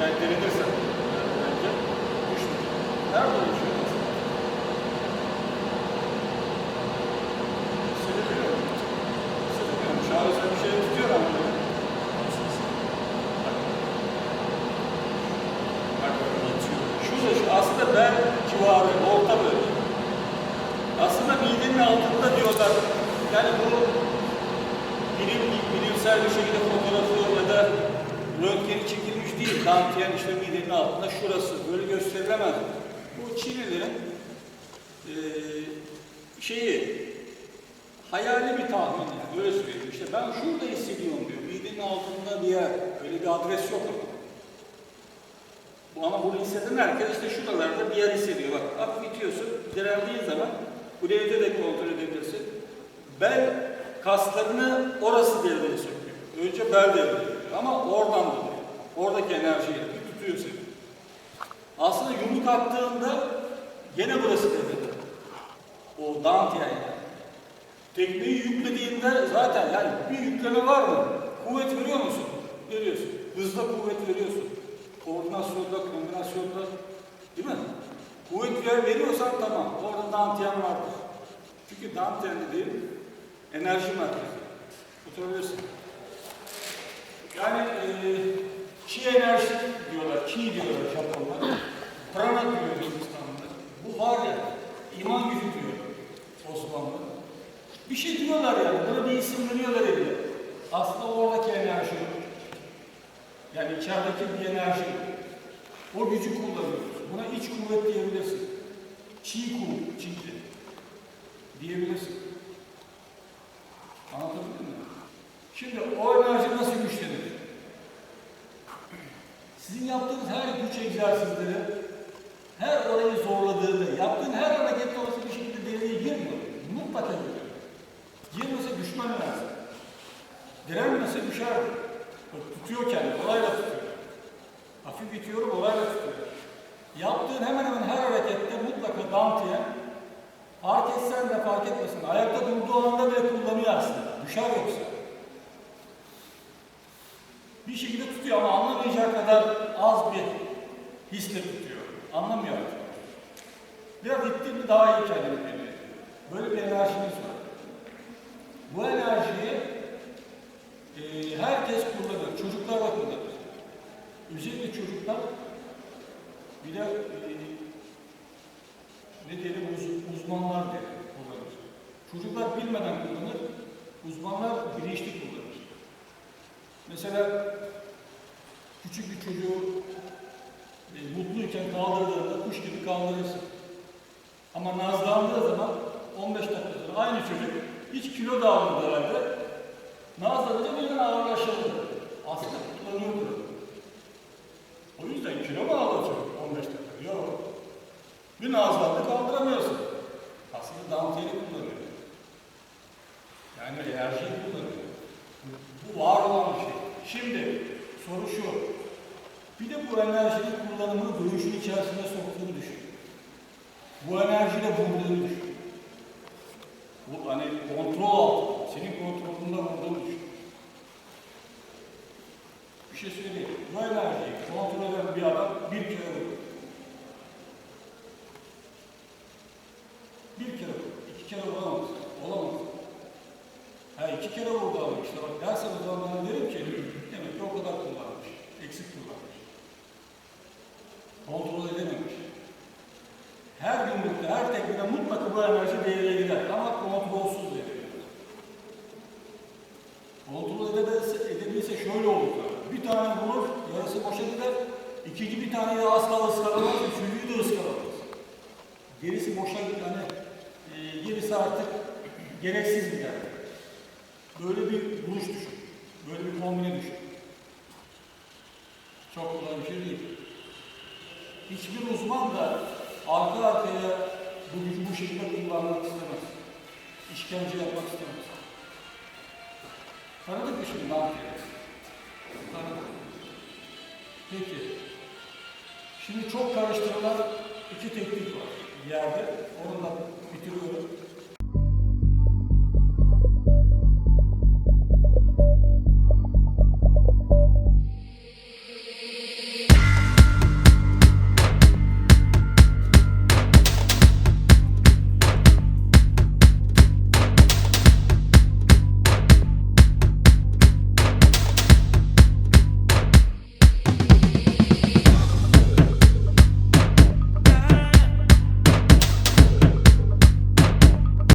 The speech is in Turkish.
Yani denilirsen bence düşmeyecek. Nerede oluşuyor mesela? Hissedemiyorum. Hissedemiyorum. Şu an sen bir şey tutuyor şu aslında bel civarı, orta bölge. Aslında midenin altında diyorlar. Yani bu bilim, bilimsel bir şekilde fotoğrafı ya da röntgeni çekilmiş değil. Dantiyen işte midenin altında şurası. Böyle gösterilemez. Bu Çinlilerin eee şeyi hayali bir tahmin yani. Öyle söyleyeyim. İşte ben şurada hissediyorum diyor. Midenin altında bir yer. Öyle bir adres yok ama. Bu ama bunu hisseden herkes işte şuralarda bir yer hissediyor. Bak hafif itiyorsun, direndiğin zaman bu evde de kontrol edebilirsin. Bel kaslarını orası devreye sokuyor. Önce bel devreye. Ama oradan da. Oradaki enerjiyi tutuyor seni. Aslında yumruk attığında gene burası devrede. O dantiyen yani. Tekmeyi yüklediğinde zaten yani bir yükleme var mı? Kuvvet veriyor musun? Veriyorsun. Hızla kuvvet veriyorsun. Koordinasyonda, kombinasyonda değil mi? Kuvvet ver, veriyorsan tamam. Orada dantiyen vardır. Çünkü dantiyen dediğim enerji merkezi. Oturabilirsin. Yani eee çi enerji diyorlar, çi diyorlar Japonlar. Prana diyor Hindistanlılar. Bu var ya, iman gücü diyor Osmanlı. Bir şey diyorlar yani, buna bir isim veriyorlar evde. Aslında oradaki enerji. Yani içerideki bir enerji. O gücü kullanıyoruz. Buna iç kuvvet diyebilirsin. Çi kuvvet, çi diyebilirsin. Anlatabildim mi? Şimdi o enerji nasıl güçlenir? Yaptığınız her güç egzersizleri, her orayı zorladığında, yaptığın her harekette orası bir şekilde devreye girmiyor. Mutlaka giriyor. Girmese düşman lazım. Direnmese düşer. Bak, tutuyor kendini, orayla tutuyor. Hafif itiyorum, orayla tutuyor. Yaptığın hemen hemen her harekette mutlaka dantiye, fark etsen de fark etmesin. Ayakta durduğu anda bile kullanıyor aslında. Düşer yoksa. Bir şekilde tutuyor ama anlamayacağı kadar az bir hisle tutuyor. Anlamıyor artık. Biraz ittiğinde daha iyi kendini belli. Böyle bir enerjimiz var. Bu enerjiyi e, herkes kullanır. Çocuklar da kullanır. Özellikle çocuklar bir de e, ne diyelim uz, uzmanlar diye kullanır. Çocuklar bilmeden kullanır. Uzmanlar bilinçli kullanır. Mesela küçük bir çocuğu e, mutluyken kaldırdığında kuş gibi kaldırırsın. Ama nazlandığı zaman 15 dakika sonra aynı çocuk hiç kilo da almadı herhalde. Nazlanınca birden ağırlaşırdı. Aslında kullanıyordu. O yüzden kilo mu aldı çocuk 15 dakika? Yok. Bir nazlandı kaldıramıyorsun. Aslında dantiyeli kullanıyor. Yani enerjiyi kullanıyor. Bu var olan bir şey. Şimdi soru şu. Bir de bu enerjinin kullanımını dövüşün içerisine soktuğunu düşün. Bu enerjiyle vurduğunu düşün. Bu hani kontrol altında, senin kontrolünde vurduğunu düşün. Bir şey söyleyeyim. Bu enerjiyi kontrol eden bir adam bir kere vurur. Bir kere vurur. iki kere vuramaz. Olamaz. Ha iki kere vurdu ama işte bak dersen o zaman ben derim ki demek ki o kadar kullanmış. Eksik kullanmış. Kontrol edememiş. Her günlükte, her teknede mutlaka bu enerji devreye girer ama kontrolsüz devreye. Kontrol edebilse, edebilse şöyle olur. Bir tane vurur, yarısı boşa gider. İkinci bir taneyi de asla ıskalamaz, üçüncüyü de ıskalamaz. Gerisi boşa gider. Hani, e, gerisi artık gereksiz gider. Böyle bir vuruş düşün. Böyle bir kombine düşün. Çok kolay bir şey değil. Hiçbir uzman da arka arkaya bu bu şekilde kullanmak istemez. İşkence yapmak istemez. Tanıdık mı şimdi Dante'yi? Tanıdık. Peki. Şimdi çok karıştırılan iki teknik var yerde. Onu da bitiriyorum.